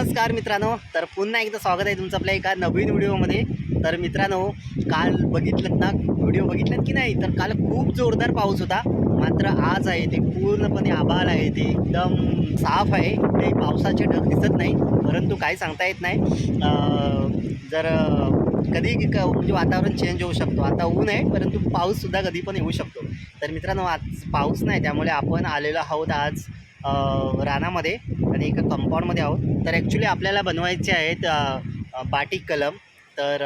नमस्कार मित्रांनो तर पुन्हा एकदा स्वागत आहे तुमचं आपल्या एका नवीन व्हिडिओमध्ये. तर मित्रांनो काल बघितलं ना व्हिडिओ बघितलात की नाही तर काल खूप जोरदार पाऊस होता. मात्र आज आहे ते पूर्णपणे आभाळ आहे ते एकदम साफ आहे. काही पावसाचे ढग दिसत नाही परंतु काही सांगता येत नाही. जर कधी क- म्हणजे वातावरण चेंज होऊ शकतो. आता ऊन आहे परंतु पाऊससुद्धा कधी पण येऊ शकतो. तर मित्रांनो आज पाऊस नाही त्यामुळे आपण आलेलो आहोत आज. रानामध्ये आणि एका कंपाऊंडमध्ये आहोत. तर ॲक्च्युली आपल्याला बनवायचे आहेत बाटी बाटिक कलम. तर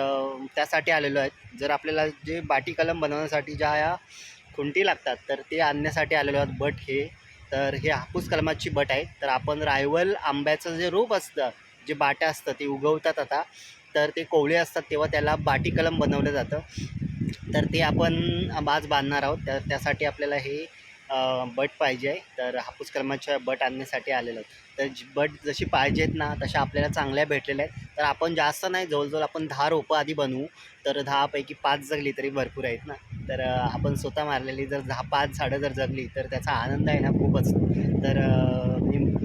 त्यासाठी आलेलो आहेत. जर आपल्याला जे बाटी कलम बनवण्यासाठी ज्या ह्या खुंटी लागतात तर ते आणण्यासाठी आलेलो आहेत बट हे. तर हे हापूस कलमाची बट आहे तर आपण रायवल आंब्याचं जे रोप असतं जे बाट्या असतं ते उगवतात आता. तर ते कोवळे असतात तेव्हा त्याला बाटी कलम बनवलं जातं. तर ते आपण बाज बांधणार आहोत. तर त्यासाठी आपल्याला हे बट पाहिजे आहे. तर हापूस कलमाच्या बट आणण्यासाठी आलेलो तर जी- बट जशी पाहिजेत ना तशा आपल्याला चांगल्या भेटलेल्या आहेत. तर आपण जास्त नाही जवळजवळ आपण दहा रोपं आधी बनवू. तर दहापैकी पाच जगली तरी भरपूर आहेत ना. तर आपण स्वतः मारलेली जर दहा पाच झाडं जर जगली तर त्याचा आनंद आहे ना खूपच. तर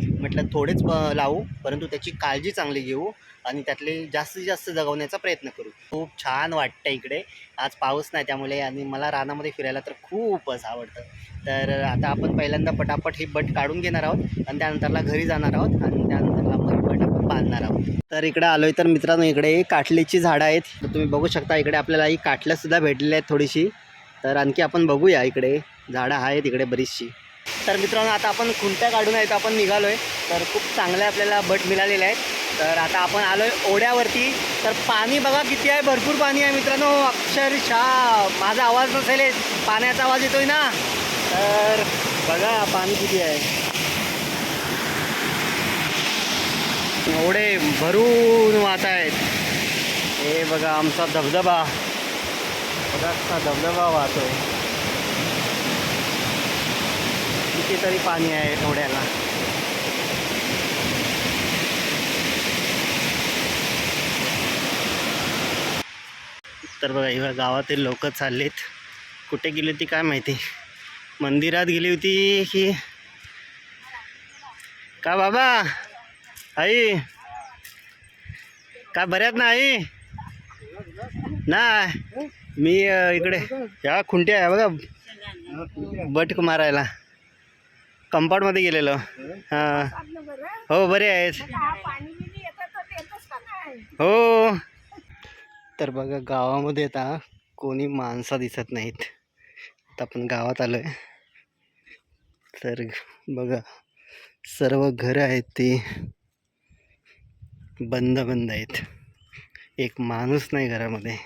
म्हटलं थोडेच ब- लावू परंतु त्याची काळजी चांगली घेऊ आणि त्यातले जास्तीत जास्त जगवण्याचा प्रयत्न करू. खूप छान वाटतं इकडे. आज पाऊस नाही त्यामुळे आणि मला रानामध्ये फिरायला तर खूपच आवडतं. तर आता आपण पहिल्यांदा पटापट ही बट काढून घेणार आहोत आणि त्यानंतरला घरी जाणार आहोत आणि त्यानंतरला मग बट आपण बांधणार आहोत. तर इकडे आहे तर मित्रांनो इकडे काटलीची झाडं आहेत. तर तुम्ही बघू शकता इकडे आपल्याला ही काटल्यासुद्धा भेटलेली आहेत थोडीशी. तर आणखी आपण बघूया इकडे. झाडं आहेत इकडे बरीचशी. तर मित्रांनो आता आपण खुंट्या काढून आहेत आपण निघालो आहे तर खूप चांगल्या आपल्याला बट मिळालेले आहेत. तर आता आपण आलो आहे ओढ्यावरती. तर पाणी बघा किती आहे भरपूर पाणी आहे मित्रांनो. अक्षरशः माझा आवाज नसेल पाण्याचा आवाज येतोय ना. तर बघा पाणी किती आहे. ओढे भरून वाहत आहेत. हे बघा आमचा धबधबा. बघा धबधबा वाहतोय. कितीतरी पाणी आहे थोड्याला तर बघा इव्हा गावातील लोक चाललेत. कुठे गेली होती काय माहिती? मंदिरात गेली होती की का बाबा? आई? का बऱ्यात ना आई? ना मी इकडे या खुंटी आहे बघा बट मारायला. कंपाऊंडमध्ये गेलेलो. हां. हो बरे आहेत. हो. तर बघा गावामध्ये आता कोणी माणसं दिसत नाहीत. आता आपण गावात आलो आहे तर बघा सर्व घरं आहेत ती. बंद बंद आहेत. एक माणूस नाही घरामध्ये.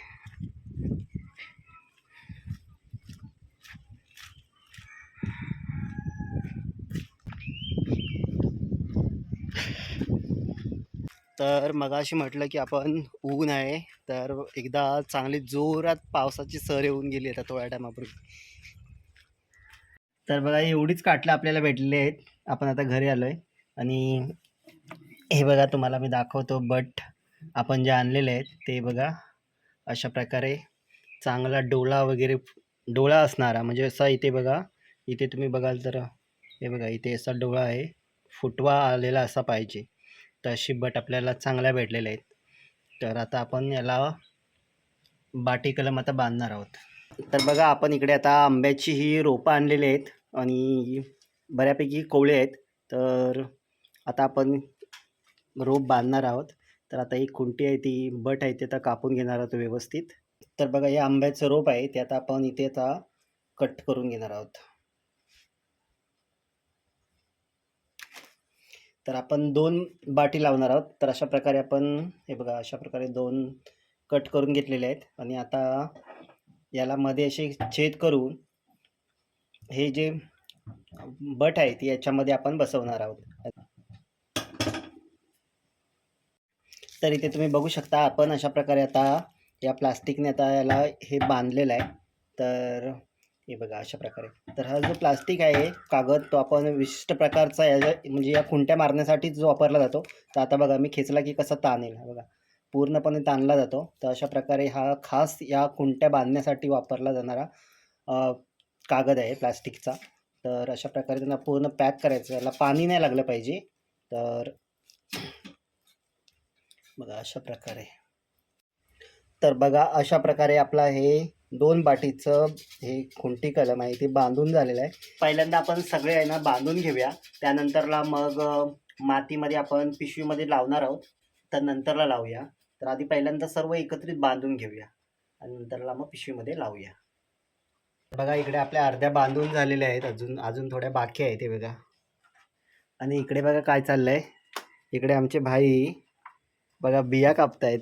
तर मग अशी म्हटलं की आपण ऊन आहे तर एकदा चांगली जोरात पावसाची सर येऊन गेली आता थोड्या टायमापूर्वी. तर बघा एवढीच काटलं आपल्याला भेटलेली आहेत. आपण आता घरी आलो आहे आणि हे बघा तुम्हाला मी दाखवतो बट आपण जे आणलेले आहेत ते बघा अशा प्रकारे चांगला डोळा वगैरे डोळा असणारा म्हणजे असा इथे बघा इथे तुम्ही बघाल तर हे बघा इथे असा डोळा आहे. फुटवा आलेला असा पाहिजे. तर अशी बट आपल्याला चांगल्या भेटलेल्या आहेत. तर आता आपण याला बाटी कलम आता बांधणार आहोत. तर बघा आपण इकडे आता आंब्याची ही रोपं आणलेली आहेत आणि बऱ्यापैकी कोवळे आहेत. तर आता आपण रोप बांधणार आहोत. तर आता ही खुंटी आहे ती बट आहे ते आता कापून घेणार आहोत व्यवस्थित. तर बघा हे आंब्याचं रोप आहे ते आता आपण इथे आता कट करून घेणार आहोत. तर आपण दोन बाटी लावणार आहोत. तर अशा प्रकारे आपण हे बघा अशा प्रकारे दोन कट करून घेतलेले आहेत. आणि आता याला मध्ये असे छेद करून हे जे बट आहे ती याच्यामध्ये आपण बसवणार आहोत. तर इथे तुम्ही बघू शकता आपण अशा प्रकारे आता या प्लास्टिकने आता याला हे बांधलेलं आहे. तर हे बघा अशा प्रकारे. तर हा जो प्लास्टिक आहे कागद तो आपण विशिष्ट प्रकारचा या म्हणजे या खुंट्या मारण्यासाठीच जो वापरला जातो तर आता बघा मी खेचला की कसा ताण येईल बघा. पूर्णपणे ताणला जातो. तर अशा प्रकारे हा खास या खुंट्या बांधण्यासाठी वापरला जाणारा कागद आहे प्लास्टिकचा तर अशा प्रकारे त्यांना पूर्ण पॅक करायचं याला पाणी नाही लागलं पाहिजे. तर बघा अशा प्रकारे. तर बघा अशा प्रकारे आपला हे दोन बाटीचं हे खुंटी कलम आहे ते बांधून झालेलं आहे. पहिल्यांदा आपण सगळे आहे ना बांधून घेऊया. त्यानंतरला मग मातीमध्ये आपण पिशवीमध्ये लावणार आहोत तर नंतरला लावूया. तर आधी पहिल्यांदा सर्व एकत्रित बांधून घेऊया. आणि नंतरला मग पिशवीमध्ये लावूया. बघा इकडे आपल्या अर्ध्या बांधून झालेल्या आहेत. अजून अजून थोड्या बाकी आहेत ते बघा. आणि इकडे बघा काय चाललंय. इकडे आमचे भाई बघा बिया कापतायत.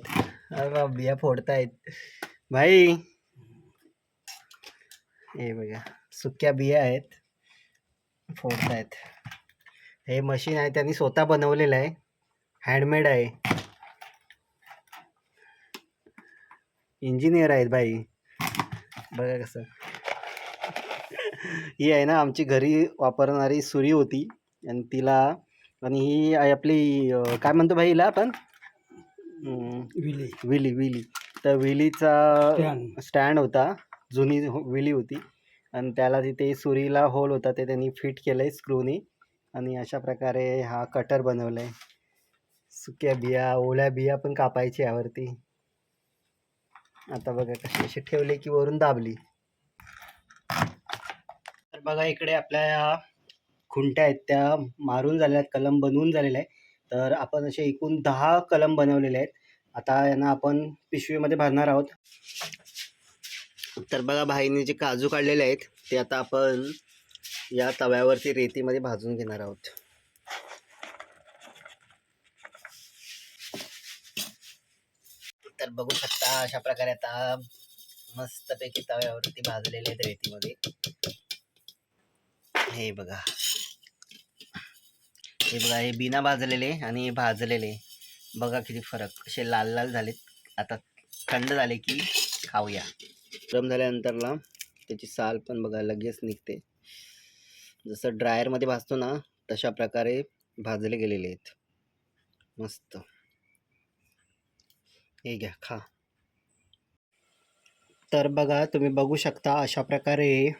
बिया फोडतायत. भाई हे बघा सुक्या बिया आहेत. फोडतायत हे मशीन आहे त्यांनी स्वतः बनवलेलं आहे. हँडमेड आहे. इंजिनियर आहेत भाई. बघा कसं. ही आहे ना आमची घरी वापरणारी सुरी होती. आणि तिला आणि ही आहे आपली काय म्हणतो भाई हिला आपण? विली. विली विली. तर विलीचा. स्टँड होता. जुनी हो, विली होती. आणि त्याला तिथे सुरीला होल होता ते त्यांनी फिट केलं आहे स्क्रूनी आणि अशा प्रकारे हा कटर बनवला आहे सुक्या बिया ओल्या बिया पण कापायची यावरती. आता बघा कशी अशी ठेवले की वरून दाबली. तर बघा इकडे आपल्या या खुंट्या आहेत त्या मारून झालेल्या आहेत कलम बनवून झालेल्या आहे तर आपण असे एकूण दहा कलम बनवलेले आहेत. आता यांना आपण पिशवीमध्ये भरणार आहोत. तर बघा भाईने जे काजू काढलेले आहेत ते आता आपण या तव्यावरती रेतीमध्ये भाजून घेणार आहोत. तर बघू शकता अशा प्रकारे आता मस्तपैकी तव्यावरती भाजलेले आहेत रेतीमध्ये. हे बघा. हे बघा हे बिना भाजलेले आणि भाजलेले. बघा किती फरक असे लाल लाल झालेत. आता थंड झाले की खाऊया. गरम झाल्यानंतरला त्याची साल पण बघा लगेच निघते. जसं ड्रायरमध्ये भाजतो ना तशा प्रकारे भाजले गेलेले आहेत. मस्त. हे घ्या खा. तर बघा तुम्ही बघू शकता अशा प्रकारे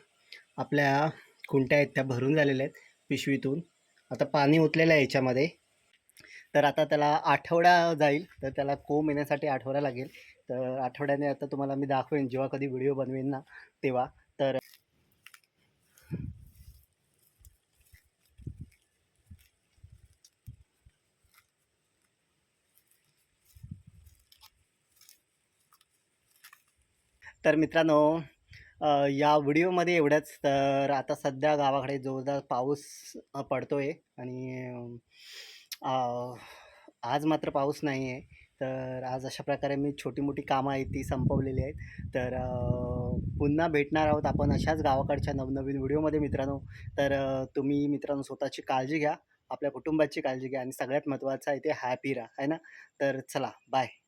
आपल्या खुंट्या आहेत त्या भरून झालेल्या आहेत पिशवीतून. आता पाणी ओतलेलं आहे याच्यामध्ये. तर आता त्याला आठवडा जाईल तर त्याला कोंब येण्यासाठी आठवडा लागेल. तर आठवड्याने आता तुम्हाला मी दाखवेन जेव्हा कधी व्हिडिओ बनवेन ना तेव्हा. तर तर मित्रांनो या व्हिडिओमध्ये एवढंच. तर आता सध्या गावाकडे जोरदार पाऊस पडतो आहे आणि आज मात्र पाऊस नाही आहे. तर आज अशा प्रकारे मी छोटी मोठी कामं आहेत ती संपवलेली आहेत. तर पुन्हा भेटणार आहोत आपण अशाच गावाकडच्या नवनवीन व्हिडिओमध्ये मित्रांनो. तर तुम्ही मित्रांनो स्वतःची काळजी घ्या आपल्या कुटुंबाची काळजी घ्या आणि सगळ्यात महत्त्वाचं आहे ते हॅपी राहा आहे ना? तर चला बाय.